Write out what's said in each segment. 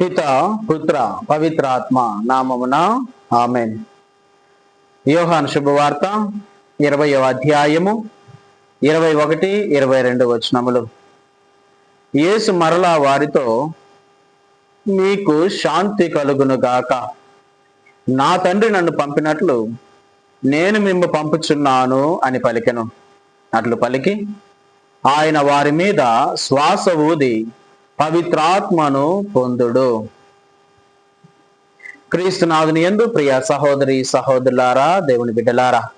పిత పుత్ర పవిత్రాత్మ నామమున ఆమెన్. యోహాన్ శుభవార్త ఇరవయో అధ్యాయము ఇరవై ఒకటి ఇరవై రెండు వచనములు. యేసు మరలా వారితో మీకు శాంతి కలుగును గాక. నా తండ్రి నన్ను పంపినట్లు నేను మిమ్ము పంపుచున్నాను అని పలికెను. అట్లు పలికి ఆయన వారి మీద శ్వాస ఊది పవిత్రాత్మను పొందుడు. క్రీస్తునాథుని ఎందు ప్రియ సహోదరి సహోదరులారా దేవుని బిడ్డలారా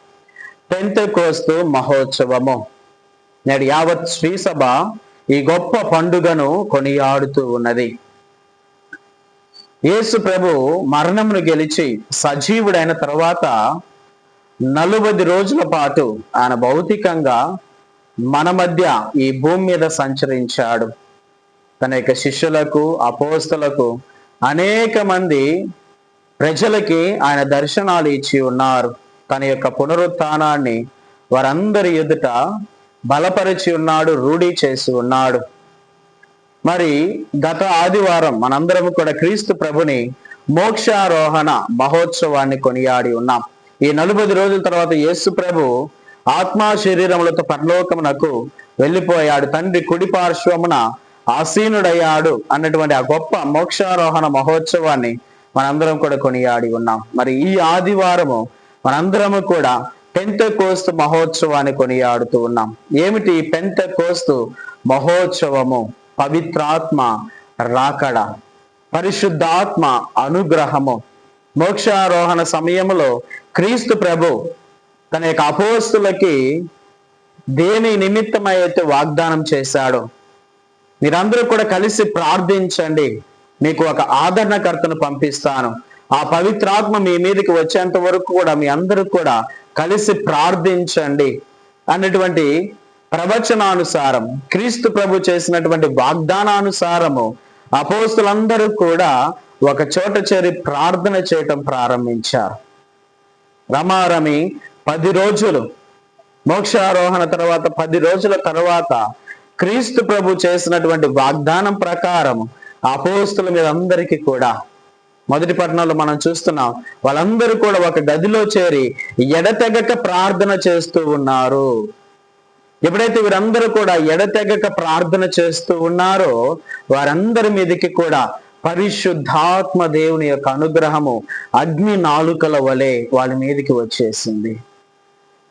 టెన్త్ కోస్తు మహోత్సవము నేడు యావత్ శ్రీసభ ఈ గొప్ప పండుగను కొనియాడుతూ ఉన్నది. యేసు ప్రభు మరణమును గెలిచి సజీవుడైన తర్వాత నలుబై రోజుల పాటు ఆయన భౌతికంగా మన మధ్య ఈ భూమి మీద సంచరించాడు. తన యొక్క శిష్యులకు అపోస్తలకు అనేక మంది ప్రజలకి ఆయన దర్శనాలు ఇచ్చి ఉన్నారు. తన యొక్క పునరుత్నాన్ని వారందరి ఎదుట బలపరిచి ఉన్నాడు రూఢి చేసి ఉన్నాడు. మరి గత ఆదివారం మనందరం కూడా క్రీస్తు ప్రభుని మోక్షారోహణ మహోత్సవాన్ని కొనియాడి ఉన్నాం. ఈ నలభై రోజుల తర్వాత యేసు ప్రభు ఆత్మా శరీరములతో పరలోకమునకు వెళ్ళిపోయాడు. తండ్రి కుడి పార్శ్వమున ఆసీనుడయ్యాడు అన్నటువంటి ఆ గొప్ప మోక్షారోహణ మహోత్సవాన్ని మనందరం కూడా కొనియాడి ఉన్నాం. మరి ఈ ఆదివారము మనందరము కూడా పెంత కోస్తు మహోత్సవాన్ని కొనియాడుతూ ఉన్నాం. ఏమిటి పెంత కోస్తు మహోత్సవము? పవిత్రాత్మ రాకడ పరిశుద్ధాత్మ అనుగ్రహము. మోక్షారోహణ సమయంలో క్రీస్తు ప్రభు తన యొక్క అపోస్తులకి దేని నిమిత్తమైతే అయితే వాగ్దానం చేశాడు మీరందరూ కూడా కలిసి ప్రార్థించండి. మీకు ఒక ఆదరణకర్తను పంపిస్తాను. ఆ పవిత్రాత్మ మీ మీదకి వచ్చేంత వరకు కూడా మీ అందరూ కూడా కలిసి ప్రార్థించండి. అన్నటువంటి ప్రవచనానుసారం క్రీస్తు ప్రభు చేసినటువంటి వాగ్దానానుసారము అపోస్తులందరూ కూడా ఒక చోట చేరి ప్రార్థన చేయటం ప్రారంభించారు. రమారమి పది రోజులు మోక్షారోహణ తర్వాత పది రోజుల తర్వాత క్రీస్తు ప్రభు చేసినటువంటి వాగ్దానం ప్రకారం అపోస్తుల మీద అందరికీ కూడా మొదటి పట్టణంలో మనం చూస్తున్నాం వాళ్ళందరూ కూడా ఒక గదిలో చేరి ఎడతెగక ప్రార్థన చేస్తూ ఉన్నారు. ఎప్పుడైతే వీరందరూ కూడా ఎడతెగక ప్రార్థన చేస్తూ ఉన్నారో వారందరి మీదకి కూడా పరిశుద్ధాత్మ దేవుని యొక్క అనుగ్రహము అగ్ని నాలుకల వలె వాళ్ళ మీదకి వచ్చేసింది.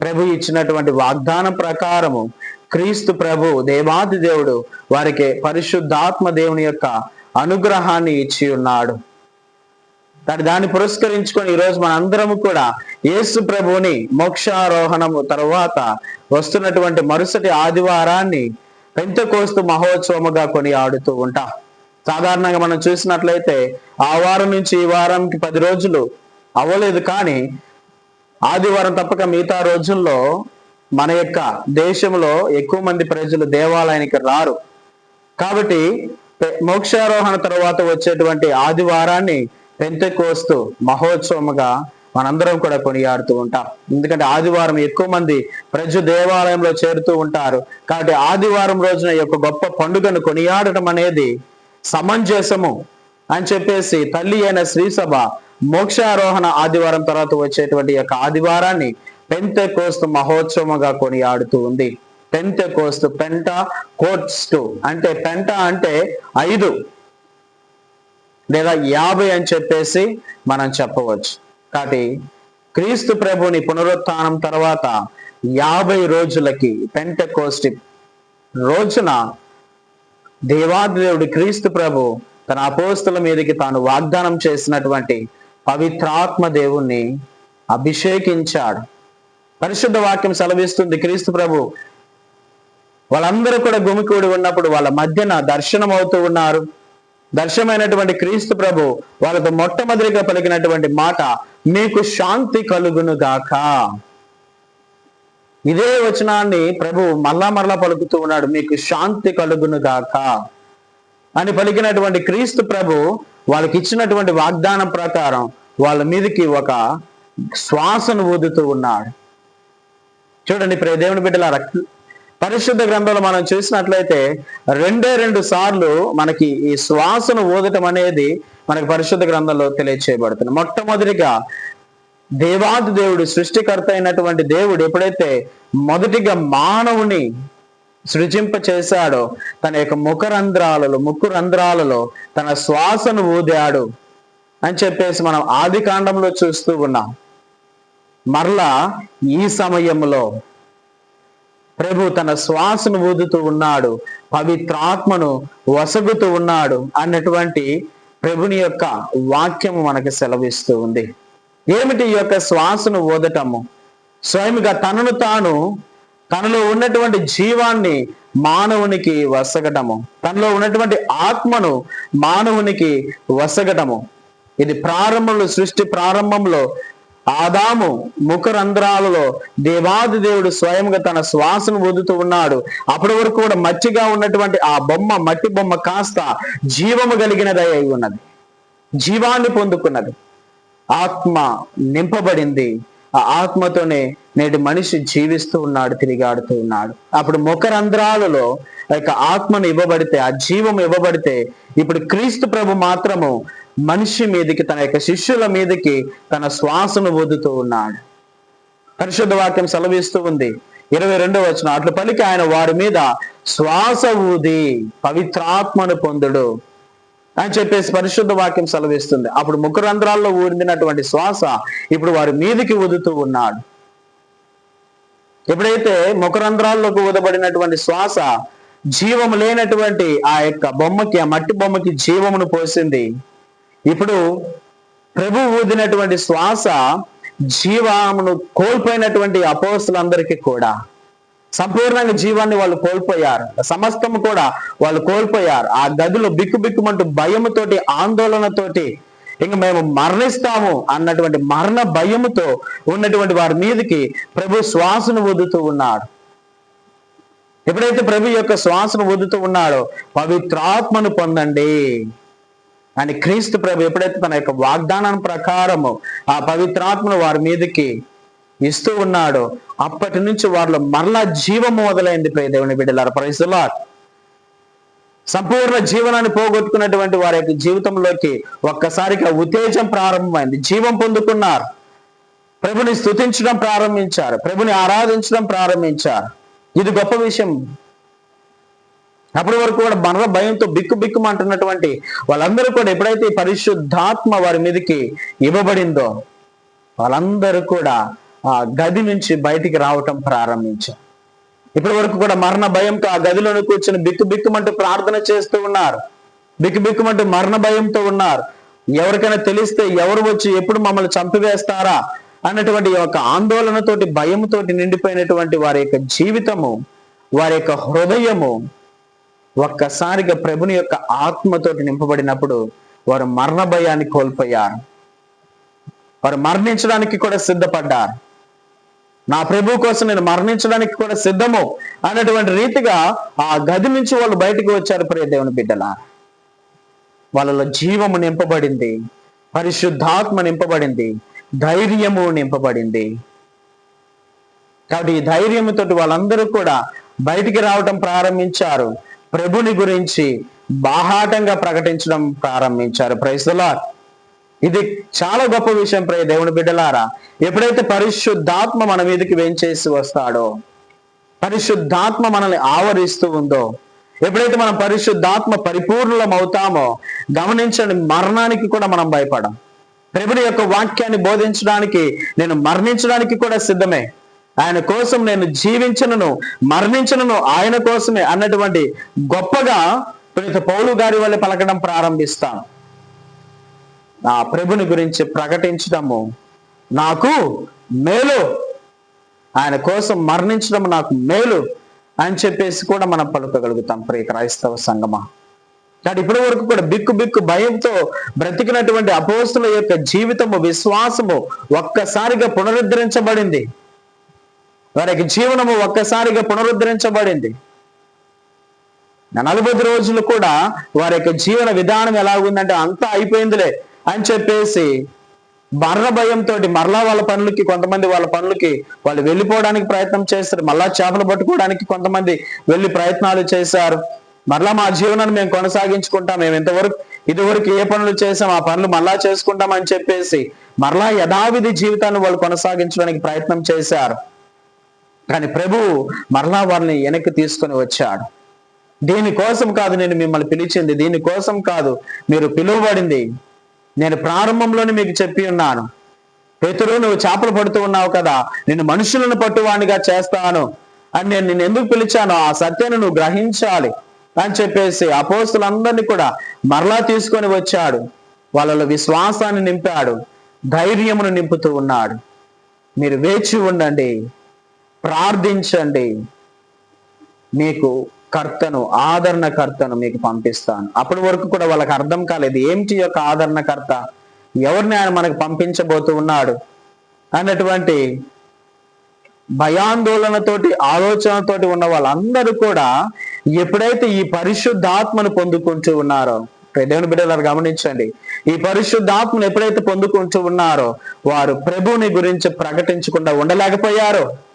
ప్రభు ఇచ్చినటువంటి వాగ్దానం ప్రకారము క్రీస్తు ప్రభు దేవాది దేవుడు వారికి పరిశుద్ధాత్మ దేవుని యొక్క అనుగ్రహాన్ని ఇచ్చి ఉన్నాడు. దాని దాన్ని పురస్కరించుకొని ఈరోజు మన అందరము కూడా యేసు ప్రభుని మోక్షారోహణము తర్వాత వస్తున్నటువంటి మరుసటి ఆదివారాన్ని పెంతకోస్తు మహోత్సవముగా కొని ఆడుతూ ఉంటాం. సాధారణంగా మనం చూసినట్లయితే ఆ వారం నుంచి ఈ వారంకి పది రోజులు అవ్వలేదు కానీ ఆదివారం తప్పక మిగతా రోజుల్లో మన యొక్క దేశంలో ఎక్కువ మంది ప్రజలు దేవాలయానికి రారు. కాబట్టి మోక్షారోహణ తర్వాత వచ్చేటువంటి ఆదివారాన్ని పెంతెకోస్తు మహోత్సవముగా మనందరం కూడా కొనియాడుతూ ఉంటాం. ఎందుకంటే ఆదివారం ఎక్కువ మంది ప్రజలు దేవాలయంలో చేరుతూ ఉంటారు. కాబట్టి ఆదివారం రోజున యొక్క గొప్ప పండుగను కొనియాడటం అనేది సమంజసము అని చెప్పేసి తల్లి అయిన శ్రీసభ మోక్షారోహణ ఆదివారం తర్వాత వచ్చేటువంటి యొక్క ఆదివారాన్ని పెంతె కోస్తు మహోత్సవంగా కొనియాడుతూ ఉంది. పెంతె కోస్తు పెంట కోట్స్టు అంటే పెంట అంటే ఐదు. లేదా యాభై అని చెప్పేసి మనం చెప్పవచ్చు. కాబట్టి క్రీస్తు ప్రభుని పునరుత్నం తర్వాత యాభై రోజులకి పెంట కోస్టి రోజున దేవాదేవుడి క్రీస్తు ప్రభు తన అపోస్తుల మీదకి తాను వాగ్దానం చేసినటువంటి పవిత్రాత్మ దేవుణ్ణి అభిషేకించాడు. పరిశుద్ధ వాక్యం సెలవిస్తుంది క్రీస్తు ప్రభు. వాళ్ళందరూ కూడా గుమికూడి ఉన్నప్పుడు వాళ్ళ మధ్యన దర్శనం అవుతూ ఉన్నారు. దర్శనమైనటువంటి క్రీస్తు ప్రభు వాళ్ళతో మొట్టమొదటిగా పలికినటువంటి మాట మీకు శాంతి కలుగును గాక. ఇదే వచనాన్ని ప్రభు మళ్ళా మరలా పలుకుతూ ఉన్నాడు మీకు శాంతి కలుగును గాక. అని పలికినటువంటి క్రీస్తు ప్రభు వాళ్ళకి ఇచ్చినటువంటి వాగ్దానం ప్రకారం వాళ్ళ మీదకి ఒక శ్వాసను ఊదుతూ ఉన్నాడు. చూడండి ప్రియ దేవుని బిడ్డలారా పరిశుద్ధ గ్రంథంలో మనం చూసినట్లయితే రెండే రెండు సార్లు మనకి ఈ శ్వాసను ఊదటం అనేది మనకి పరిశుద్ధ గ్రంథంలో తెలియచేయబడుతుంది. మొట్టమొదటిగా దేవాది దేవుడు సృష్టికర్త అయినటువంటి దేవుడు ఎప్పుడైతే మొదటిగా మానవుని సృజింప చేశాడో తన యొక్క ముఖ రంధ్రాలలో ముక్కు రంధ్రాలలో తన శ్వాసను ఊదాడు అని చెప్పేసి మనం ఆది కాండంలో చూస్తూ ఉన్నాం. మరలా ఈ సమయంలో ప్రభు తన శ్వాసను ఊదుతూ ఉన్నాడు పవిత్రాత్మను వసగుతూ ఉన్నాడు అన్నటువంటి ప్రభుని యొక్క వాక్యము మనకు సెలవిస్తూ ఉంది. ఏమిటి ఈ యొక్క శ్వాసను ఊదటము? స్వయంగా తనను తాను తనలో ఉన్నటువంటి జీవాన్ని మానవునికి వసగటము. తనలో ఉన్నటువంటి ఆత్మను మానవునికి వసగటము. ఇది ప్రారంభంలో సృష్టి ప్రారంభంలో ఆదాము ముఖ రంధ్రాలలో దేవాది దేవుడు స్వయంగా తన శ్వాసను వదుతూ ఉన్నాడు. అప్పటి వరకు కూడా మట్టిగా ఉన్నటువంటి ఆ బొమ్మ మట్టి బొమ్మ కాస్త జీవము కలిగినదై అయి ఉన్నది. జీవాన్ని పొందుకున్నది. ఆత్మ నింపబడింది. ఆ ఆత్మతోనే నేటి మనిషి జీవిస్తూ ఉన్నాడు తిరిగాడుతూ ఉన్నాడు. అప్పుడు ముఖ రంధ్రాలలో ఆ యొక్క ఆత్మను ఇవ్వబడితే ఆ జీవం ఇవ్వబడితే ఇప్పుడు క్రీస్తు ప్రభు మాత్రము మనిషి మీదకి తన యొక్క శిష్యుల మీదకి తన శ్వాసను వదుతూ ఉన్నాడు. పరిశుద్ధ వాక్యం సెలవిస్తూ ఉంది. ఇరవై రెండవ వచ్చిన అట్లు పలికి ఆయన వారి మీద శ్వాస ఊది పవిత్రాత్మను పొందుడు అని చెప్పేసి పరిశుద్ధ వాక్యం సెలవిస్తుంది. అప్పుడు ముఖ రంధ్రాల్లో ఊరిందినటువంటి శ్వాస ఇప్పుడు వారి మీదికి ఊదుతూ ఉన్నాడు. ఎప్పుడైతే ముఖ రంధ్రాల్లోకి ఊదబడినటువంటి శ్వాస జీవము లేనటువంటి ఆ యొక్క బొమ్మకి ఆ మట్టి బొమ్మకి జీవమును పోసింది ఇప్పుడు ప్రభు ఊదినటువంటి శ్వాస జీవామును కోల్పోయినటువంటి అపోస్తులందరికీ కూడా సంపూర్ణంగా జీవాన్ని వాళ్ళు కోల్పోయారు. సమస్తము కూడా వాళ్ళు కోల్పోయారు. ఆ గదిలో బిక్కుబిక్కుమంటూ భయముతోటి ఆందోళనతోటి ఇంక మేము మరణిస్తాము అన్నటువంటి మరణ భయముతో ఉన్నటువంటి వారి మీదకి ప్రభు శ్వాసను వదుతూ ఉన్నాడు. ఎప్పుడైతే ప్రభు యొక్క శ్వాసను వదుతూ ఉన్నాడో పవిత్రాత్మను పొందండి. అని క్రీస్తు ప్రభు ఎప్పుడైతే తన యొక్క వాగ్దానం ప్రకారము ఆ పవిత్రాత్మను వారి మీదకి ఇస్తూ ఉన్నాడో అప్పటి నుంచి వారిలో మరలా జీవం మొదలైంది ప్రియ దేవుని బిడ్డలారు. ప్రైజులా సంపూర్ణ జీవనాన్ని పోగొట్టుకున్నటువంటి వారి యొక్క జీవితంలోకి ఒక్కసారిగా ఉత్తేజం ప్రారంభమైంది. జీవం పొందుకున్నారు. ప్రభుని స్థుతించడం ప్రారంభించారు. ప్రభుని ఆరాధించడం ప్రారంభించారు. ఇది గొప్ప విషయం. అప్పటి వరకు కూడా మరణ భయంతో బిక్కు బిక్కుమంటున్నటువంటి వాళ్ళందరూ కూడా ఎప్పుడైతే పరిశుద్ధాత్మ వారి మీదకి ఇవ్వబడిందో వాళ్ళందరూ కూడా ఆ గది నుంచి బయటికి రావటం ప్రారంభించారు. ఇప్పటి వరకు కూడా మరణ భయంతో ఆ గదిలోనే కూర్చొని బిక్కు బిక్కుమంటూ ప్రార్థన చేస్తూ ఉన్నారు. బిక్కు బిక్కుమంటూ మరణ భయంతో ఉన్నారు. ఎవరికైనా తెలిస్తే ఎవరు వచ్చి ఎప్పుడు మమ్మల్ని చంపివేస్తారా అన్నటువంటి యొక్క ఆందోళనతోటి భయంతోటి నిండిపోయినటువంటి వారి యొక్క జీవితము వారి యొక్క హృదయము ఒక్కసారిగా ప్రభుని యొక్క ఆత్మతోటి నింపబడినప్పుడు వారు మరణ భయాన్ని కోల్పోయారు. వారు మరణించడానికి కూడా సిద్ధపడ్డారు. నా ప్రభు కోసం నేను మరణించడానికి కూడా సిద్ధము అన్నటువంటి రీతిగా ఆ గది నుంచి వాళ్ళు బయటకు వచ్చారు ప్రియ దేవుని బిడ్డల. వాళ్ళలో జీవము నింపబడింది పరిశుద్ధాత్మ నింపబడింది ధైర్యము నింపబడింది. కాబట్టి ఈ ధైర్యంతో వాళ్ళందరూ కూడా బయటికి రావటం ప్రారంభించారు. ప్రభుని గురించి బాహాటంగా ప్రకటించడం ప్రారంభించారు. ప్రైస్తులా ఇది చాలా గొప్ప విషయం ప్రియ దేవుని బిడ్డలారా. ఎప్పుడైతే పరిశుద్ధాత్మ మన మీదకి వేంచేసి వస్తాడో పరిశుద్ధాత్మ మనల్ని ఆవరిస్తూ ఉందో ఎప్పుడైతే మనం పరిశుద్ధాత్మ పరిపూర్ణం అవుతామో గమనించండి మరణానికి కూడా మనం భయపడం. ప్రభుని యొక్క వాక్యాన్ని బోధించడానికి నేను మరణించడానికి కూడా సిద్ధమే. ఆయన కోసం నేను జీవించను మరణించను ఆయన కోసమే అన్నటువంటి గొప్పగా ప్రేత పౌలు గారి వల్ల పలకడం ప్రారంభిస్తాను నా ప్రభుని గురించి ప్రకటించడము నాకు మేలు. ఆయన కోసం మరణించడం నాకు మేలు అని చెప్పేసి కూడా మనం పలుకగలుగుతాం ప్రియ క్రైస్తవ సంగమా కాబట్టి ఇప్పటి వరకు కూడా బిక్కు బిక్కు భయంతో బ్రతికినటువంటి అపోస్తుల యొక్క జీవితము విశ్వాసము ఒక్కసారిగా పునరుద్ధరించబడింది. వారికి జీవనము ఒక్కసారిగా పునరుద్ధరించబడింది. నలభై రోజులు కూడా వారి యొక్క జీవన విధానం ఎలా ఉందంటే అంతా అయిపోయిందిలే అని చెప్పేసి మరణ భయంతో మరలా వాళ్ళ పనులకి కొంతమంది వాళ్ళ పనులకి వాళ్ళు వెళ్ళిపోవడానికి ప్రయత్నం చేస్తారు మళ్ళా చేపలు పట్టుకోవడానికి కొంతమంది వెళ్ళి ప్రయత్నాలు చేశారు. మరలా మా జీవనాన్ని మేము కొనసాగించుకుంటాం. మేము ఇంతవరకు ఇదివరకు ఏ పనులు చేసాం ఆ పనులు మళ్ళా చేసుకుంటాం అని చెప్పేసి మరలా యథావిధి జీవితాన్ని వాళ్ళు కొనసాగించడానికి ప్రయత్నం చేశారు. కానీ ప్రభువు మరలా వారిని వెనక్కి తీసుకొని వచ్చాడు. దీనికోసం కాదు నేను మిమ్మల్ని పిలిచింది దీనికోసం కాదు మీరు పిలువబడింది. నేను ప్రారంభంలోనే మీకు చెప్పి ఉన్నాను. పేతురు నువ్వు చేపలు పడుతూ ఉన్నావు కదా నేను మనుషులను పట్టువానిగా చేస్తాను. అని నేను నిన్ను ఎందుకు పిలిచానో ఆ సత్యాన్ని నువ్వు గ్రహించాలి అని చెప్పేసి అపోస్తులందరినీ కూడా మరలా తీసుకొని వచ్చాడు. వాళ్ళలో విశ్వాసాన్ని నింపాడు ధైర్యమును నింపుతూ ఉన్నాడు. మీరు వేచి ఉండండి. ప్రార్థించండి. మీకు కర్తను ఆదరణకర్తను మీకు పంపిస్తాను. అప్పటి వరకు కూడా వాళ్ళకి అర్థం కాలేదు ఏమిటి యొక్క ఆదరణకర్త? ఎవరిని ఆయన మనకు పంపించబోతూ ఉన్నాడు? అన్నటువంటి భయాందోళనతోటి ఆలోచనతోటి ఉన్న వాళ్ళందరూ కూడా ఎప్పుడైతే ఈ పరిశుద్ధాత్మను పొందుకుంటూ ఉన్నారో దేవుని బిడ్డలారు గమనించండి. ఈ పరిశుద్ధాత్మను ఎప్పుడైతే పొందుకుంటూ ఉన్నారో వారు ప్రభుని గురించి ప్రకటించకుండా ఉండలేకపోయారు.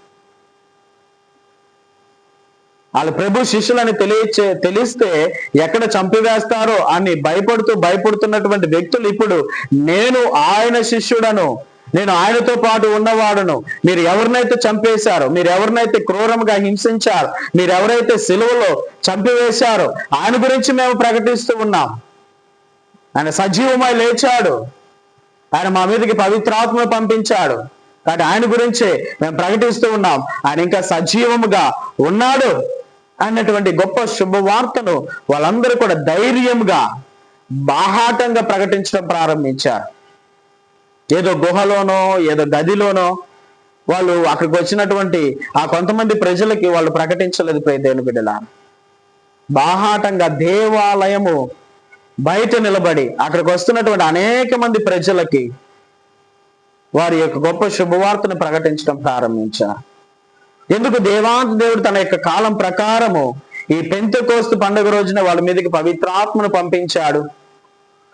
వాళ్ళు ప్రభు శిష్యులని తెలియచే తెలిస్తే ఎక్కడ చంపివేస్తారో అని భయపడుతూ భయపడుతున్నటువంటి వ్యక్తులు ఇప్పుడు నేను ఆయన శిష్యుడను నేను ఆయనతో పాటు ఉన్నవాడును. మీరు ఎవరినైతే చంపేశారో మీరు ఎవరినైతే క్రూరంగా హింసించారో మీరు ఎవరైతే సెలవులో చంపివేశారో ఆయన గురించి మేము ప్రకటిస్తూ ఉన్నాం. ఆయన సజీవమై లేచాడు. ఆయన మా మీదకి పవిత్రాత్మ పంపించాడు. కాబట్టి ఆయన గురించే మేము ప్రకటిస్తూ ఉన్నాం. ఆయన ఇంకా సజీవముగా ఉన్నాడు. అన్నటువంటి గొప్ప శుభవార్తను వాళ్ళందరూ కూడా ధైర్యంగా బాహాటంగా ప్రకటించడం ప్రారంభించారు. ఏదో గుహలోనో ఏదో గదిలోనో వాళ్ళు అక్కడికి వచ్చినటువంటి ఆ కొంతమంది ప్రజలకి వాళ్ళు ప్రకటించలేదు ప్రియ బిడ్డల బాహాటంగా దేవాలయము బయట నిలబడి అక్కడికి వస్తున్నటువంటి అనేక మంది ప్రజలకి వారి యొక్క గొప్ప శుభవార్తను ప్రకటించడం ప్రారంభించారు. ఎందుకు దేవాంత దేవుడు తన యొక్క కాలం ప్రకారము ఈ పెంతకోస్తు పండుగ రోజున వాళ్ళ మీదకి పవిత్రాత్మను పంపించాడు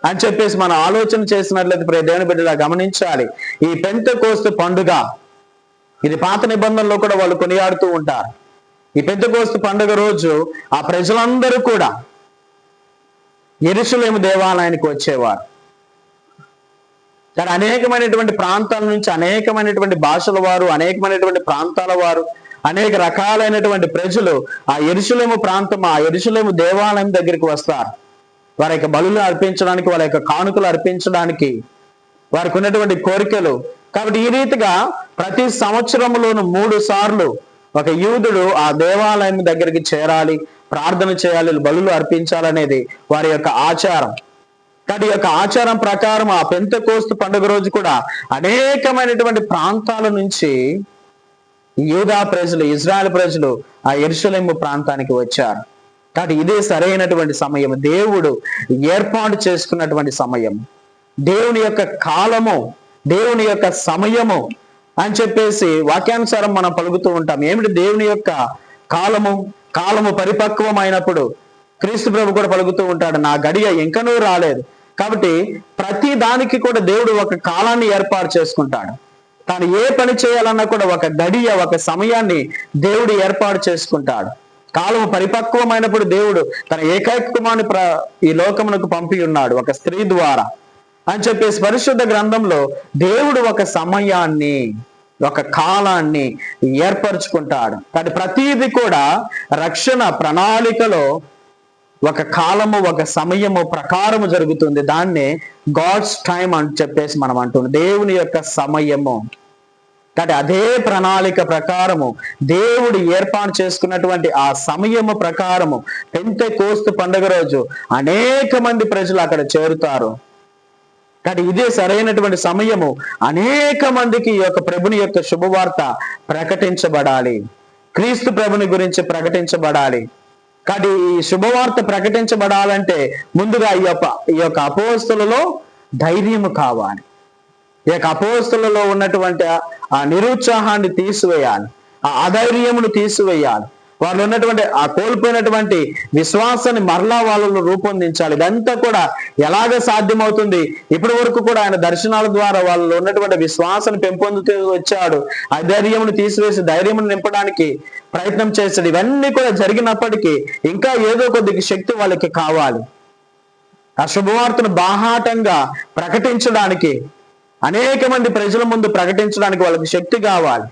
అని చెప్పేసి మనం ఆలోచన చేసినట్లయితే ప్రియ దేవుని బిడ్డలా గమనించాలి. ఈ పెంతకోస్తు పండుగ ఇది పాత నిబంధనలో కూడా వాళ్ళు కొనియాడుతూ ఉంటారు. ఈ పెంతకోస్తు పండుగ రోజు ఆ ప్రజలందరూ కూడా ఎరుసలేము దేవాలయానికి వచ్చేవారు. కానీ అనేకమైనటువంటి ప్రాంతాల నుంచి అనేకమైనటువంటి భాషల వారు అనేకమైనటువంటి ప్రాంతాల వారు అనేక రకాలైనటువంటి ప్రజలు ఆ ఎరుసలేము ప్రాంతం ఆ ఎరుసలేము దేవాలయం దగ్గరికి వస్తారు. వారి యొక్క బలులు అర్పించడానికి వారి యొక్క కానుకలు అర్పించడానికి వారికి ఉన్నటువంటి కోరికలు. కాబట్టి ఈ రీతిగా ప్రతి సంవత్సరంలోను మూడు సార్లు ఒక యూదుడు ఆ దేవాలయం దగ్గరికి చేరాలి ప్రార్థన చేయాలి బలులు అర్పించాలనేది వారి యొక్క ఆచారం. కానీ యొక్క ఆచారం ప్రకారం ఆ పెంత కోస్తు పండుగ రోజు కూడా అనేకమైనటువంటి ప్రాంతాల నుంచి యూదా ప్రజలు ఇజ్రాయెల్ ప్రజలు ఆ ఎరుసలేము ప్రాంతానికి వచ్చారు. కాబట్టి ఇదే సరైనటువంటి సమయం. దేవుడు ఏర్పాటు చేసుకున్నటువంటి సమయం. దేవుని యొక్క కాలము దేవుని యొక్క సమయము అని చెప్పేసి వాక్యానుసారం మనం పలుకుతూ ఉంటాం. ఏమిటి దేవుని యొక్క కాలము? కాలము పరిపక్వమైనప్పుడు క్రీస్తు ప్రభు కూడా పలుకుతూ ఉంటాడు నా గడియ ఇంకనూ రాలేదు. కాబట్టి ప్రతి దానికి కూడా దేవుడు ఒక కాలాన్ని ఏర్పాటు చేసుకుంటాడు. తాను ఏ పని చేయాలన్నా కూడా ఒక గడియ ఒక సమయాన్ని దేవుడు ఏర్పాటు చేసుకుంటాడు. కాలం పరిపక్వమైనప్పుడు దేవుడు తన ఏకైక కుమారుని ప్ర ఈ లోకమునకు పంపి ఉన్నాడు ఒక స్త్రీ ద్వారా. అని చెప్పేసి పరిశుద్ధ గ్రంథంలో దేవుడు ఒక సమయాన్ని ఒక కాలాన్ని ఏర్పరచుకుంటాడు. కానీ ప్రతీది కూడా రక్షణ ప్రణాళికలో ఒక కాలము ఒక సమయము ప్రకారము జరుగుతుంది. దాన్నే గాడ్స్ టైం అని చెప్పేసి మనం అంటున్నాం. దేవుని యొక్క సమయము. కాబట్టి అదే ప్రణాళిక ప్రకారము దేవుడు ఏర్పాటు చేసుకున్నటువంటి ఆ సమయము ప్రకారము పెంతే కోస్తు పండుగ రోజు అనేక మంది ప్రజలు అక్కడ చేరుతారు. కానీ ఇదే సరైనటువంటి సమయము. అనేక మందికి ఈ యొక్క ప్రభుని యొక్క శుభవార్త ప్రకటించబడాలి. క్రీస్తు ప్రభుని గురించి ప్రకటించబడాలి. కాబట్టి ఈ శుభవార్త ప్రకటించబడాలంటే ముందుగా ఈ యొక్క ఈ యొక్క అపోస్తులలో ధైర్యము కావాలి. ఈ యొక్క అపోస్తులలో ఉన్నటువంటి ఆ నిరుత్సాహాన్ని తీసివేయాలి. ఆ అధైర్యమును తీసివేయాలి. వాళ్ళు ఉన్నటువంటి ఆ కోల్పోయినటువంటి విశ్వాసాన్ని మరలా వాళ్ళు రూపొందించాలి. ఇదంతా కూడా ఎలాగ సాధ్యమవుతుంది? ఇప్పటి వరకు కూడా ఆయన దర్శనాల ద్వారా వాళ్ళు ఉన్నటువంటి విశ్వాసాన్ని పెంపొందుతూ వచ్చాడు. ఆ ధైర్యమును తీసివేసి ధైర్యమును నింపడానికి ప్రయత్నం చేశాడు. ఇవన్నీ కూడా జరిగినప్పటికీ ఇంకా ఏదో కొద్దిగా శక్తి వాళ్ళకి కావాలి. ఆ శుభవార్తను బాహాటంగా ప్రకటించడానికి అనేక మంది ప్రజల ముందు ప్రకటించడానికి వాళ్ళకి శక్తి కావాలి.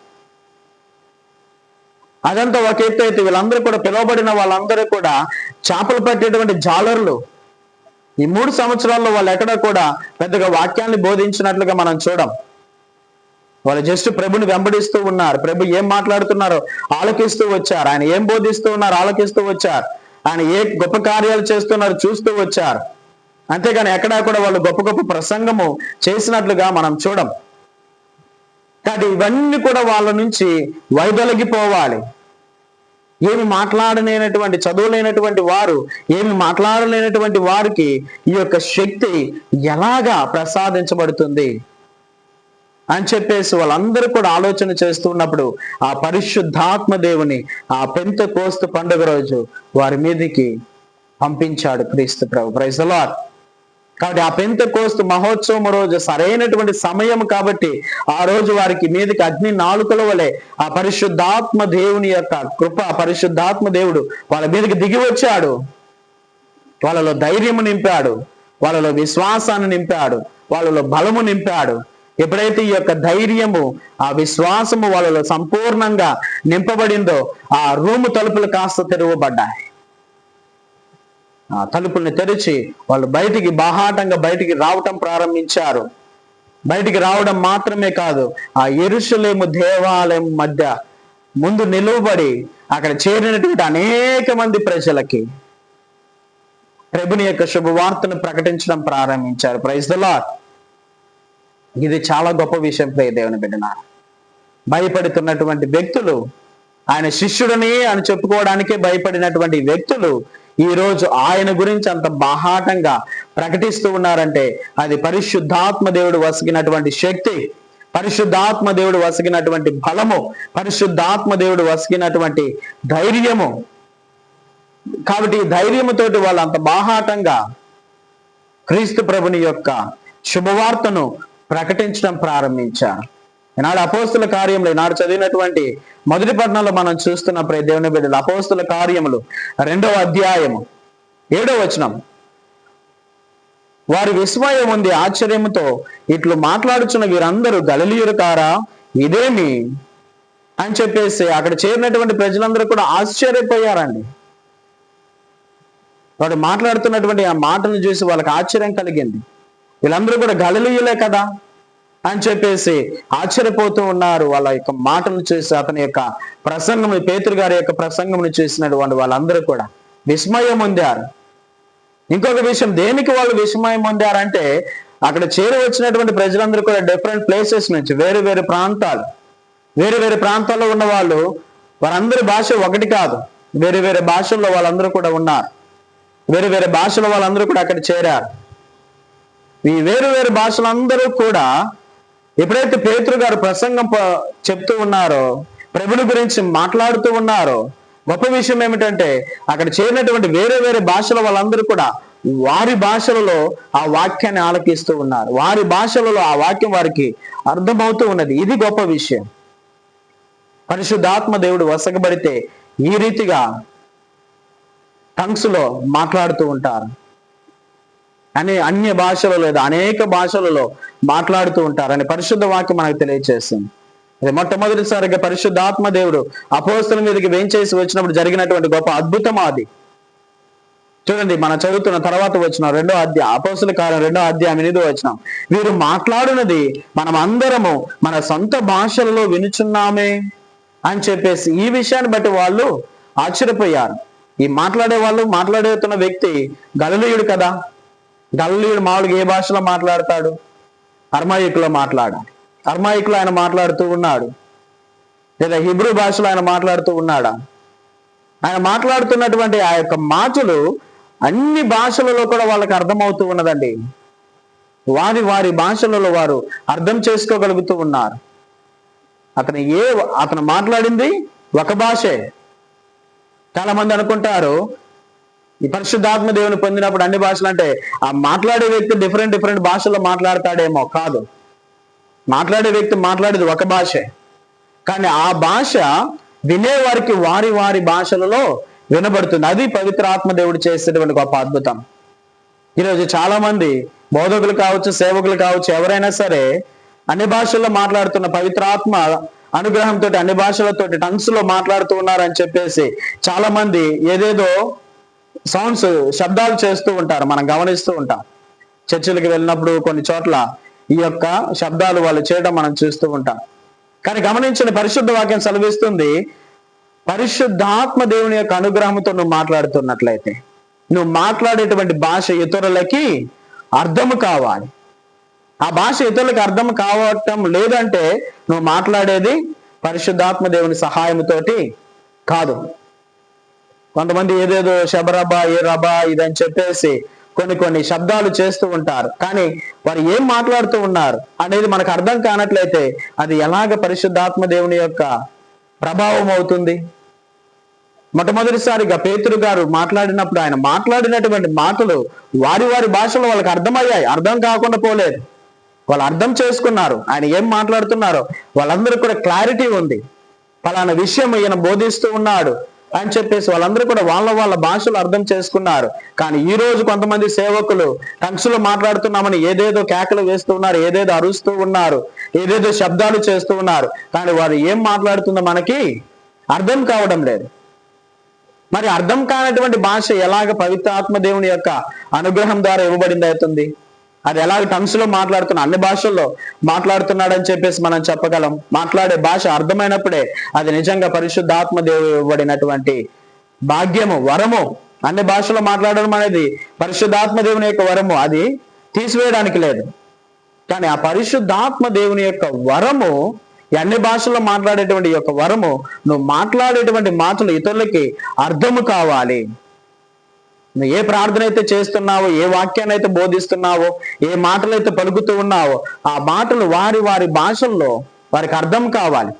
అదంతా ఒక ఎత్తు అయితే వీళ్ళందరూ కూడా పిలువబడిన వాళ్ళందరూ కూడా చేపలు పట్టేటువంటి జాలర్లు. ఈ మూడు సంవత్సరాల్లో వాళ్ళు ఎక్కడ కూడా పెద్దగా వాక్యాన్ని బోధించినట్లుగా మనం చూడం. వాళ్ళు జస్ట్ ప్రభుని వెంబడిస్తూ ఉన్నారు. ప్రభు ఏం మాట్లాడుతున్నారో ఆలకిస్తూ వచ్చారు. ఆయన ఏం బోధిస్తూ ఉన్నారు ఆలకిస్తూ వచ్చారు. ఆయన ఏ గొప్ప కార్యాలు చేస్తున్నారు చూస్తూ వచ్చారు. అంతేగాని ఎక్కడా కూడా వాళ్ళు గొప్ప గొప్ప ప్రసంగము చేసినట్లుగా మనం చూడం. కాబట్టి ఇవన్నీ కూడా వాళ్ళ నుంచి వైదొలగిపోవాలి. ఏమి మాట్లాడలేనటువంటి చదువులేనటువంటి వారు ఏమి మాట్లాడలేనటువంటి వారికి ఈ యొక్క శక్తి ఎలాగా ప్రసాదించబడుతుంది? అని చెప్పేసి వాళ్ళందరూ కూడా ఆలోచన చేస్తున్నప్పుడు ఆ పరిశుద్ధాత్మ దేవుని ఆ పెంత కోస్తు పండుగ రోజు వారి మీదకి పంపించాడు క్రీస్తు ప్రభు. ప్రైజ్ లార్డ్ కాబట్టి ఆ పెంత కోస్తు మహోత్సవం రోజు సరైనటువంటి సమయం కాబట్టి ఆ రోజు వారికి మీదకి అగ్ని నాలుకల వలె ఆ పరిశుద్ధాత్మ దేవుని యొక్క కృప పరిశుద్ధాత్మ దేవుడు వాళ్ళ మీదకి దిగి వచ్చాడు. వాళ్ళలో ధైర్యము నింపాడు. వాళ్ళలో విశ్వాసాన్ని నింపాడు. వాళ్ళలో బలము నింపాడు. ఎప్పుడైతే ఈ యొక్క ధైర్యము ఆ విశ్వాసము వాళ్ళలో సంపూర్ణంగా నింపబడిందో ఆ రూము తలుపులు కాస్త తెరవబడ్డాయి. తలుపుల్ని తెరిచి వాళ్ళు బయటికి బాహాటంగా బయటికి రావటం ప్రారంభించారు. బయటికి రావడం మాత్రమే కాదు ఆ ఎరుసలేము దేవాలయం మధ్య ముందు నిలువబడి అక్కడ చేరినటువంటి అనేక మంది ప్రజలకి ప్రభుని యొక్క శుభవార్తను ప్రకటించడం ప్రారంభించారు. ప్రైజ్ ద ఇది చాలా గొప్ప విషయం ప్రియ దేవుని బిడ్డన భయపడుతున్నటువంటి వ్యక్తులు ఆయన శిష్యుడని అని చెప్పుకోవడానికే భయపడినటువంటి వ్యక్తులు ఈ రోజు ఆయన గురించి అంత బాహాటంగా ప్రకటిస్తూ ఉన్నారంటే అది పరిశుద్ధాత్మ దేవుడు వసిగినటువంటి శక్తి పరిశుద్ధాత్మ దేవుడు వసిగినటువంటి బలము పరిశుద్ధాత్మ దేవుడు వసిగినటువంటి ధైర్యము. కాబట్టి ఈ ధైర్యముతోటి వాళ్ళు అంత బాహాటంగా క్రీస్తు ప్రభుని యొక్క శుభవార్తను ప్రకటించడం ప్రారంభించారు. ఈనాడు అపోస్తుల కార్యములు ఈనాడు చదివినటువంటి మొదటి పట్టణంలో మనం చూస్తున్న దేవుని బిడ్డలు అపోస్తుల కార్యములు రెండవ అధ్యాయము ఏడవ వచనం. వారి విస్మయం ఉంది ఆశ్చర్యముతో ఇట్లు మాట్లాడుచున్న వీరందరూ గలలీయురు కారా? ఇదేమి? అని చెప్పేసి అక్కడ చేరినటువంటి ప్రజలందరూ కూడా ఆశ్చర్యపోయారండి. వాడు మాట్లాడుతున్నటువంటి ఆ మాటను చూసి వాళ్ళకి ఆశ్చర్యం కలిగింది. వీళ్ళందరూ కూడా గలలీయులే కదా? అని చెప్పేసి ఆశ్చర్యపోతూ ఉన్నారు. వాళ్ళ యొక్క మాటలు చూసి అతని యొక్క ప్రసంగం పేతురు గారి యొక్క ప్రసంగం చూసినటువంటి వాళ్ళందరూ కూడా విస్మయం పొందారు. ఇంకొక విషయం దేనికి వాళ్ళు విస్మయం పొందారంటే అక్కడ చేరి వచ్చినటువంటి ప్రజలందరూ కూడా డిఫరెంట్ ప్లేసెస్ నుంచి వేరు వేరు ప్రాంతాలు వేరు వేరు ప్రాంతాల్లో ఉన్న వాళ్ళు వారందరి భాష ఒకటి కాదు. వేరు వేరే భాషల్లో వాళ్ళందరూ కూడా ఉన్నారు. వేరు వేరే భాషలో వాళ్ళందరూ కూడా అక్కడ చేరారు. ఈ వేరు వేరు భాషలందరూ కూడా ఎప్పుడైతే పేతురు గారు ప్రసంగం చెప్తూ ఉన్నారో ప్రభుని గురించి మాట్లాడుతూ ఉన్నారో గొప్ప విషయం ఏమిటంటే అక్కడ చేరినటువంటి వేరే వేరే భాషల వాళ్ళందరూ కూడా వారి భాషలలో ఆ వాక్యాన్ని ఆలకిస్తూ ఉన్నారు. వారి భాషలలో ఆ వాక్యం వారికి అర్థమవుతూ ఉన్నది. ఇది గొప్ప విషయం. పరిశుద్ధాత్మ దేవుడు వసగబడితే ఈ రీతిగా టంగ్స్లో మాట్లాడుతూ ఉంటారు. అనే అన్య భాషలో లేదా అనేక భాషలలో మాట్లాడుతూ ఉంటారని పరిశుద్ధ వాక్యం మనకు తెలియజేస్తుంది అది మొట్టమొదటిసారిగా పరిశుద్ధాత్మ దేవుడు అపోస్తుల మీదకి వేంచేసి వచ్చినప్పుడు జరిగినటువంటి గొప్ప అద్భుతం అది. చూడండి మనం చదువుతున్న తర్వాత వచ్చిన రెండో అధ్యాయ అపోసుల కాలం రెండో అధ్యాయం ఎనిమిదో వచ్చినాం వీరు మాట్లాడినది మనం అందరము మన సొంత భాషలలో వినుచున్నామే అని చెప్పేసి ఈ విషయాన్ని బట్టి వాళ్ళు ఆశ్చర్యపోయారు. ఈ మాట్లాడే వాళ్ళు మాట్లాడుతున్న వ్యక్తి గలలీయుడు కదా. గలలీయుడు మామూలుగా ఏ భాషలో మాట్లాడతాడు? అర్మాయికులో మాట్లాడాలి. అర్మాయికులో ఆయన మాట్లాడుతూ ఉన్నాడు. లేదా హిబ్రూ భాషలో ఆయన మాట్లాడుతూ ఉన్నాడా? ఆయన మాట్లాడుతున్నటువంటి ఆ యొక్క మాటలు అన్ని భాషలలో కూడా వాళ్ళకి అర్థమవుతూ ఉన్నదండి. వారి వారి భాషలలో వారు అర్థం చేసుకోగలుగుతూ ఉన్నారు. అతను ఏ అతను మాట్లాడింది ఒక భాషే. చాలా మంది అనుకుంటారు ఈ పరిశుద్ధాత్మ దేవుని పొందినప్పుడు అన్ని భాషలు అంటే ఆ మాట్లాడే వ్యక్తి డిఫరెంట్ డిఫరెంట్ భాషల్లో మాట్లాడతాడేమో కాదు. మాట్లాడే వ్యక్తి మాట్లాడేది ఒక భాషే. కానీ ఆ భాష వినేవారికి వారి వారి భాషలలో వినబడుతుంది. అది పవిత్రాత్మ దేవుడు చేసేటువంటి గొప్ప అద్భుతం. ఈరోజు చాలా మంది బోధకులు కావచ్చు సేవకులు కావచ్చు ఎవరైనా సరే అన్ని భాషల్లో మాట్లాడుతున్న పవిత్రాత్మ అనుగ్రహంతో అన్ని భాషలతోటి టంగ్స్లో మాట్లాడుతూ ఉన్నారని చెప్పేసి చాలా మంది ఏదేదో సౌండ్స్ శబ్దాలు చేస్తూ ఉంటారు మనం గమనిస్తూ ఉంటాం. చర్చిలకు వెళ్ళినప్పుడు కొన్ని చోట్ల ఈ యొక్క శబ్దాలు వాళ్ళు చేయడం మనం చూస్తూ ఉంటాం. కానీ గమనించిన పరిశుద్ధ వాక్యం సెలవిస్తుంది పరిశుద్ధాత్మ దేవుని యొక్క అనుగ్రహంతో నువ్వు మాట్లాడుతున్నట్లయితే నువ్వు మాట్లాడేటువంటి భాష ఇతరులకి అర్థము కావాలి. ఆ భాష ఇతరులకు అర్థం కావటం లేదంటే నువ్వు మాట్లాడేది పరిశుద్ధాత్మ దేవుని సహాయంతోటి కాదు. కొంతమంది ఏదేదో శబరబా ఏ రబా ఇదని చెప్పేసి కొన్ని కొన్ని శబ్దాలు చేస్తూ ఉంటారు. కానీ వారు ఏం మాట్లాడుతూ ఉన్నారు అనేది మనకు అర్థం కానట్లయితే అది ఎలాగ పరిశుద్ధాత్మ దేవుని యొక్క ప్రభావం అవుతుంది? మొట్టమొదటిసారిగా పేతురు గారు మాట్లాడినప్పుడు ఆయన మాట్లాడినటువంటి మాటలు వారి వారి భాషలో వాళ్ళకి అర్థమయ్యాయి. అర్థం కాకుండా పోలేదు. వాళ్ళు అర్థం చేసుకున్నారు. ఆయన ఏం మాట్లాడుతున్నారో వాళ్ళందరూ కూడా క్లారిటీ ఉంది. ఫలానా విషయం ఈయన బోధిస్తూ ఉన్నాడు. అని చెప్పేసి వాళ్ళందరూ కూడా వాళ్ళ వాళ్ళ భాషలు అర్థం చేసుకున్నారు. కానీ ఈ రోజు కొంతమంది సేవకులు టంక్స్లో మాట్లాడుతున్నామని ఏదేదో కేకలు వేస్తూ ఉన్నారు ఏదేదో అరుస్తూ ఉన్నారు ఏదేదో శబ్దాలు చేస్తూ ఉన్నారు. కానీ వారు ఏం మాట్లాడుతుందో మనకి అర్థం కావడం లేదు. మరి అర్థం కానటువంటి భాష ఎలాగ పవిత్రాత్మ దేవుని యొక్క అనుగ్రహం ద్వారా ఇవ్వబడింది అవుతుంది అది ఎలాగ టంగ్స్లో మాట్లాడుతున్న అన్ని భాషల్లో మాట్లాడుతున్నాడని చెప్పేసి మనం చెప్పగలం. మాట్లాడే భాష అర్థమైనప్పుడే అది నిజంగా పరిశుద్ధాత్మ దేవుడు ఇవ్వబడినటువంటి భాగ్యము వరము. అన్ని భాషలో మాట్లాడడం అనేది పరిశుద్ధాత్మ దేవుని యొక్క వరము. అది తీసివేయడానికి లేదు. కానీ ఆ పరిశుద్ధాత్మ దేవుని యొక్క వరము అన్ని భాషల్లో మాట్లాడేటువంటి యొక్క వరము నువ్వు మాట్లాడేటువంటి మాటలు ఇతరులకి అర్థము కావాలి. నువ్వు ఏ ప్రార్థన అయితే చేస్తున్నావో ఏ వాక్యాన్ని అయితే బోధిస్తున్నావో ఏ మాటలు అయితే పలుకుతూ ఉన్నావో ఆ మాటలు వారి వారి భాషల్లో వారికి అర్థం కావాలి.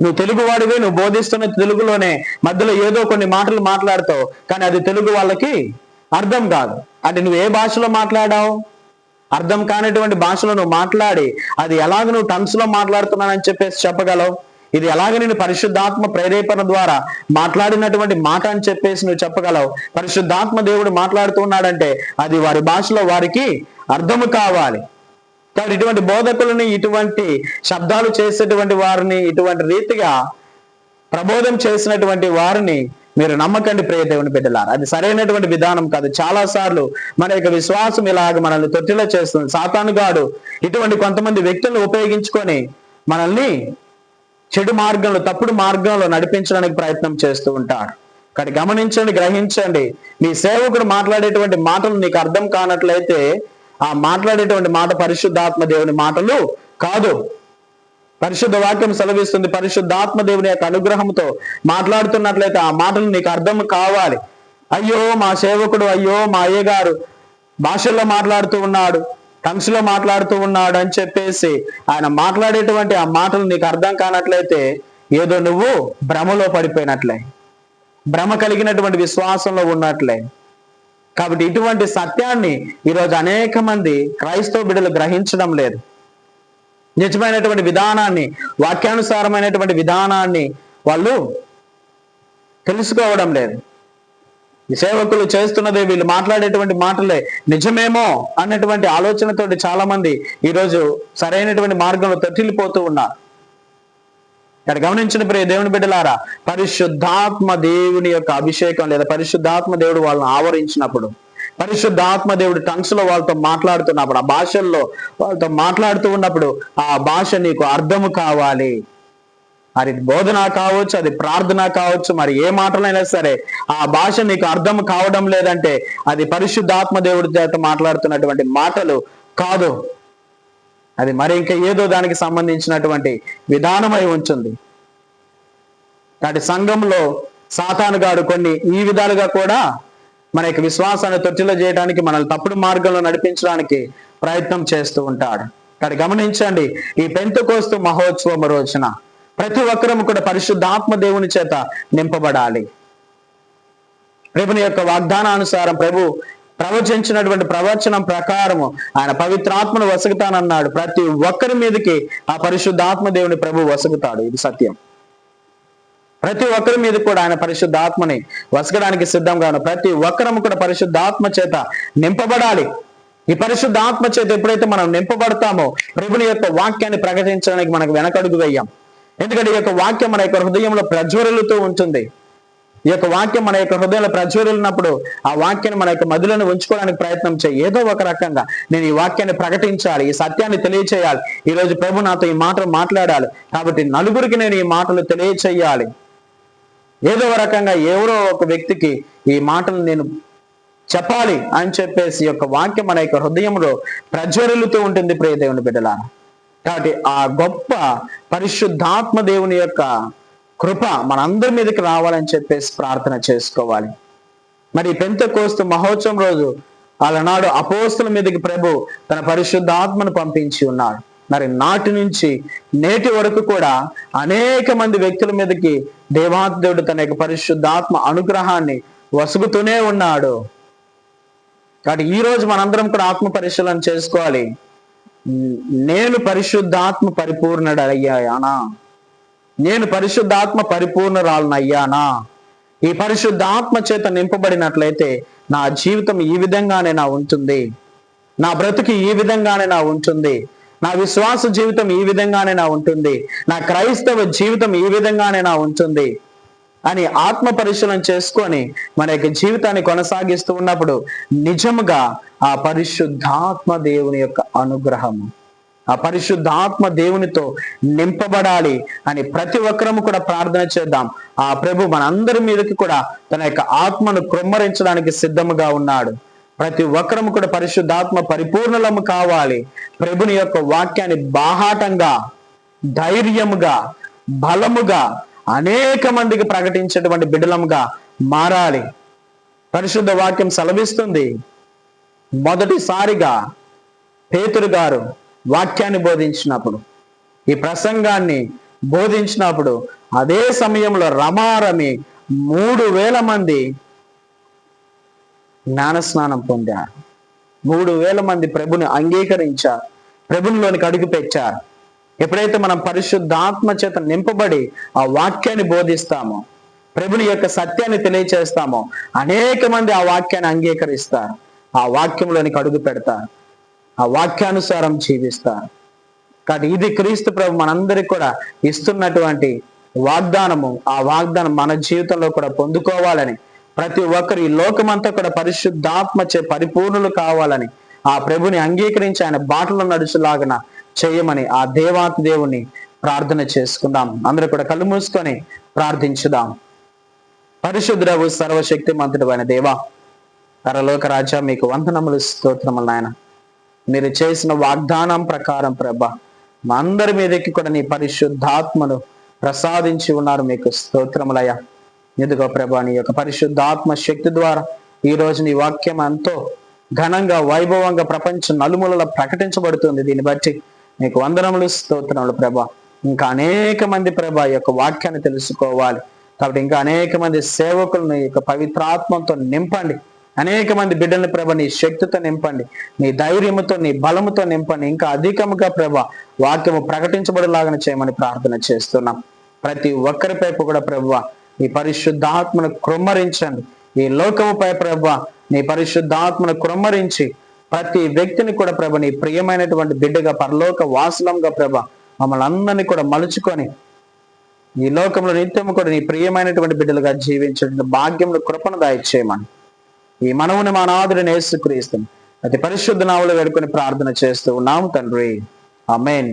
నువ్వు తెలుగు వాడివే నువ్వు బోధిస్తున్న తెలుగులోనే మధ్యలో ఏదో కొన్ని మాటలు మాట్లాడతావు కానీ అది తెలుగు వాళ్ళకి అర్థం కాదు. అంటే నువ్వు ఏ భాషలో మాట్లాడావు? అర్థం కానిటువంటి భాషలో నువ్వు మాట్లాడి అది ఎలాగ నువ్వు టన్స్లో మాట్లాడుతున్నానని చెప్పేసి చెప్పగలవు? ఇది ఎలాగ నేను పరిశుద్ధాత్మ ప్రేరేపణ ద్వారా మాట్లాడినటువంటి మాట అని చెప్పేసి నువ్వు చెప్పగలవు? పరిశుద్ధాత్మ దేవుడు మాట్లాడుతున్నాడంటే అది వారి భాషలో వారికి అర్థము కావాలి. కాబట్టి ఇటువంటి బోధకులని ఇటువంటి శబ్దాలు చేసేటువంటి వారిని ఇటువంటి రీతిగా ప్రబోధం చేసినటువంటి వారిని మీరు నమ్మకండి ప్రియ దేవుని బిడ్డలారు. అది సరైనటువంటి విధానం కాదు. చాలా సార్లు మన యొక్క విశ్వాసం ఇలాగ మనల్ని తొట్టిలో చేస్తుంది. సాతానుగాడు ఇటువంటి కొంతమంది వ్యక్తులను ఉపయోగించుకొని మనల్ని చెడు మార్గంలో తప్పుడు మార్గంలో నడిపించడానికి ప్రయత్నం చేస్తూ ఉంటాడు కానీ గమనించండి గ్రహించండి. నీ సేవకుడు మాట్లాడేటువంటి మాటలు నీకు అర్థం కానట్లయితే ఆ మాట్లాడేటువంటి మాట పరిశుద్ధాత్మ దేవుని మాటలు కాదు. పరిశుద్ధ వాక్యం సెలవిస్తుంది పరిశుద్ధాత్మ దేవుని యొక్క అనుగ్రహంతో మాట్లాడుతున్నట్లయితే ఆ మాటలు నీకు అర్థం కావాలి. అయ్యో మా సేవకుడు అయ్యో మా అయ్యగారు భాషల్లో మాట్లాడుతూ ఉన్నాడు. టంగ్స్లో మాట్లాడుతూ ఉన్నాడు అని చెప్పేసి ఆయన మాట్లాడేటువంటి ఆ మాటలు నీకు అర్థం కానట్లయితే ఏదో నువ్వు భ్రమలో పడిపోయినట్లే. భ్రమ కలిగినటువంటి విశ్వాసంలో ఉన్నట్లే. కాబట్టి ఇటువంటి సత్యాన్ని ఈరోజు అనేక మంది క్రైస్తవ బిడ్డలు గ్రహించడం లేదు. నిజమైనటువంటి విధానాన్ని వాక్యానుసారమైనటువంటి విధానాన్ని వాళ్ళు తెలుసుకోవడం లేదు. ఈ సేవకులు చేస్తున్నదే వీళ్ళు మాట్లాడేటువంటి మాటలే. నిజమేమో అన్నటువంటి ఆలోచనతోటి చాలా మంది ఈరోజు సరైనటువంటి మార్గంలో తట్టిల్లిపోతూ ఉన్నారు. ఇక్కడ గమనించిన ప్రియ దేవుని బిడ్డలారా పరిశుద్ధాత్మ దేవుని యొక్క అభిషేకం లేదా పరిశుద్ధాత్మ దేవుడు వాళ్ళని ఆవరించినప్పుడు పరిశుద్ధాత్మ దేవుడు టంగ్స్లో వాళ్ళతో మాట్లాడుతున్నప్పుడు ఆ భాషల్లో వాళ్ళతో మాట్లాడుతూ ఉన్నప్పుడు ఆ భాష నీకు అర్థము కావాలి. అది బోధన కావచ్చు అది ప్రార్థన కావచ్చు మరి ఏ మాటలైనా సరే ఆ భాష నీకు అర్థం కావడం లేదంటే అది పరిశుద్ధాత్మ దేవుడి చేత మాట్లాడుతున్నటువంటి మాటలు కాదు. అది మరి ఇంకా ఏదో దానికి సంబంధించినటువంటి విధానమై ఉంచుంది నాటి సంఘంలో సాతానుగాడు కొన్ని ఈ విధాలుగా కూడా మన యొక్క విశ్వాసాన్ని తొట్టిలో చేయడానికి మనల్ని తప్పుడు మార్గంలో నడిపించడానికి ప్రయత్నం చేస్తూ ఉంటాడు. కానీ గమనించండి ఈ పెంతుకోస్తు మహోత్సవం రోజున ప్రతి ఒక్కరము కూడా పరిశుద్ధాత్మ దేవుని చేత నింపబడాలి. ప్రభుని యొక్క వాగ్దానానుసారం ప్రభు ప్రవచించినటువంటి ప్రవచనం ప్రకారము ఆయన పవిత్రాత్మను వసగుతానన్నాడు ప్రతి ఒక్కరి మీదకి ఆ పరిశుద్ధాత్మ దేవుని ప్రభు వసగుతాడు ఇది సత్యం. ప్రతి ఒక్కరి మీద కూడా ఆయన పరిశుద్ధాత్మని వసగడానికి సిద్ధంగా ఉన్న ప్రతి ఒక్కరము కూడా పరిశుద్ధాత్మ చేత నింపబడాలి. ఈ పరిశుద్ధాత్మ చేత ఎప్పుడైతే మనం నింపబడతామో ప్రభుని యొక్క వాక్యాన్ని ప్రకటించడానికి మనకు వెనకడుగు వేయం. ఎందుకంటే ఈ యొక్క వాక్యం మన యొక్క హృదయంలో ప్రజ్వరులుతూ ఉంటుంది. ఈ యొక్క వాక్యం మన యొక్క హృదయంలో ప్రజ్వరిల్లినప్పుడు ఆ వాక్యాన్ని మన యొక్క మధులను ఉంచుకోవడానికి ప్రయత్నం చేయి. ఏదో ఒక రకంగా నేను ఈ వాక్యాన్ని ప్రకటించాలి ఈ సత్యాన్ని తెలియచేయాలి. ఈ రోజు ప్రభు నాతో ఈ మాటలు మాట్లాడాలి. కాబట్టి నలుగురికి నేను ఈ మాటలు తెలియచేయాలి. ఏదో ఒక రకంగా ఎవరో ఒక వ్యక్తికి ఈ మాటలు నేను చెప్పాలి అని చెప్పేసి ఈ యొక్క వాక్యం మన యొక్క హృదయంలో ప్రజ్వరిల్లుతూ ఉంటుంది ప్రియదేవుని బిడ్డల కాబట్టి ఆ గొప్ప పరిశుద్ధాత్మ దేవుని యొక్క కృప మనందరి మీదకి రావాలని చెప్పేసి ప్రార్థన చేసుకోవాలి. మరి పెంత కోస్తు మహోత్సవం రోజు అలనాడు అపోస్తుల మీదకి ప్రభు తన పరిశుద్ధాత్మను పంపించి ఉన్నాడు. మరి నాటి నుంచి నేటి వరకు కూడా అనేక మంది వ్యక్తుల మీదకి దేవాదేవుడు తన యొక్క పరిశుద్ధాత్మ అనుగ్రహాన్ని వసుగుతూనే ఉన్నాడు. కాబట్టి ఈ రోజు మనందరం కూడా ఆత్మ పరిశీలన చేసుకోవాలి. నేను పరిశుద్ధాత్మ పరిపూర్ణుడయ్యానా? నేను పరిశుద్ధాత్మ పరిపూర్ణరాలనయ్యానా? ఈ పరిశుద్ధాత్మ చేత నింపబడినట్లయితే నా జీవితం ఈ విధంగానే నా ఉంటుంది. నా బ్రతుకు ఈ విధంగానే నా ఉంటుంది. నా విశ్వాస జీవితం ఈ విధంగానే నా ఉంటుంది. నా క్రైస్తవ జీవితం ఈ విధంగానే నా ఉంటుంది. అని ఆత్మ పరిశీలన చేసుకొని మన యొక్క జీవితాన్ని కొనసాగిస్తూ ఉన్నప్పుడు నిజముగా ఆ పరిశుద్ధాత్మ దేవుని యొక్క అనుగ్రహము ఆ పరిశుద్ధాత్మ దేవునితో నింపబడాలి అని ప్రతి ఒక్కరము కూడా ప్రార్థన చేద్దాం. ఆ ప్రభు మనందరి మీదకి కూడా తన యొక్క ఆత్మను క్రొమ్మరించడానికి సిద్ధముగా ఉన్నాడు. ప్రతి ఒక్కరము కూడా పరిశుద్ధాత్మ పరిపూర్ణలము కావాలి. ప్రభుని యొక్క వాక్యాన్ని బాహాటంగా ధైర్యముగా బలముగా అనేక మందికి ప్రకటించేటువంటి బిడలంగా మారాలి. పరిశుద్ధ వాక్యం సెలవిస్తుంది. మొదటిసారిగా పేతురు గారు వాక్యాన్ని బోధించినప్పుడు ఈ ప్రసంగాన్ని బోధించినప్పుడు అదే సమయంలో రమారమి మూడు వేల మంది జ్ఞానస్నానం పొందారు. మూడు వేల మంది ప్రభుని అంగీకరించారు. ప్రభునిలోనికి అడుగు పెట్టారు. ఎప్పుడైతే మనం పరిశుద్ధాత్మ చేత నింపబడి ఆ వాక్యాన్ని బోధిస్తామో ప్రభుని యొక్క సత్యాన్ని తెలియచేస్తామో అనేక మంది ఆ వాక్యాన్ని అంగీకరిస్తారు. ఆ వాక్యంలోనికి అడుగు పెడతారు. ఆ వాక్యానుసారం జీవిస్తారు. కాబట్టి ఇది క్రీస్తు ప్రభు మనందరికి కూడా ఇస్తున్నటువంటి వాగ్దానము. ఆ వాగ్దానం మన జీవితంలో కూడా పొందుకోవాలని ప్రతి ఒక్కరు ఈ లోకమంతా కూడా పరిశుద్ధాత్మ చే పరిపూర్ణులు కావాలని ఆ ప్రభుని అంగీకరించి ఆయన బాటలో నడుచులాగన చేయమని ఆ దేవాతి దేవుని ప్రార్థన చేసుకుందాం. అందరూ కూడా కళ్ళు మూసుకొని ప్రార్థించుదాం. పరిశుద్ధుడవు సర్వశక్తి మంతుడు అయిన దేవా పరలోక రాజా మీకు వందనములు స్తోత్రములు నాయన. మీరు చేసిన వాగ్దానం ప్రకారం ప్రభ మా అందరి మీదకి కూడా నీ పరిశుద్ధాత్మను ప్రసాదించి ఉన్నారు మీకు స్తోత్రములయ్యా. ఎందుకో ప్రభా నీ యొక్క పరిశుద్ధాత్మ శక్తి ద్వారా ఈ రోజు నీ వాక్యం ఎంతో ఘనంగా వైభవంగా ప్రపంచ నలుమూలలో ప్రకటించబడుతుంది. దీన్ని బట్టి నీకు వందనములు స్తోత్రములు ప్రభ. ఇంకా అనేక మంది ప్రభ ఈ యొక్క వాక్యాన్ని తెలుసుకోవాలి. కాబట్టి ఇంకా అనేక మంది సేవకులను ఈ యొక్క పవిత్రాత్మతో నింపండి. అనేక మంది బిడ్డలను ప్రభ నీ శక్తితో నింపండి. నీ ధైర్యముతో నీ బలముతో నింపండి. ఇంకా అధికముగా ప్రభ వాక్యము ప్రకటించబడేలాగా చేయమని ప్రార్థన చేస్తున్నాం. ప్రతి ఒక్కరిపై కూడా ప్రభ నీ పరిశుద్ధాత్మను క్రొమ్మరించండి. ఈ లోకముపై ప్రభ నీ పరిశుద్ధాత్మను క్రొమ్మరించి ప్రతి వ్యక్తిని కూడా ప్రభ నీ ప్రియమైనటువంటి బిడ్డగా పరలోక వాసులంగా ప్రభ మమ్మల్ని అందరినీ కూడా మలుచుకొని ఈ లోకంలో నిత్యము కూడా నీ ప్రియమైనటువంటి బిడ్డలుగా జీవించడం భాగ్యంలో కృపను దాయిచ్చేయమని ఈ మనవుని మా నాదుడిని యేసుక్రీస్తుని అతి పరిశుద్ధ నావులు వేడుకొని ప్రార్థన చేస్తూ ఉన్నాం తండ్రి. అమేన్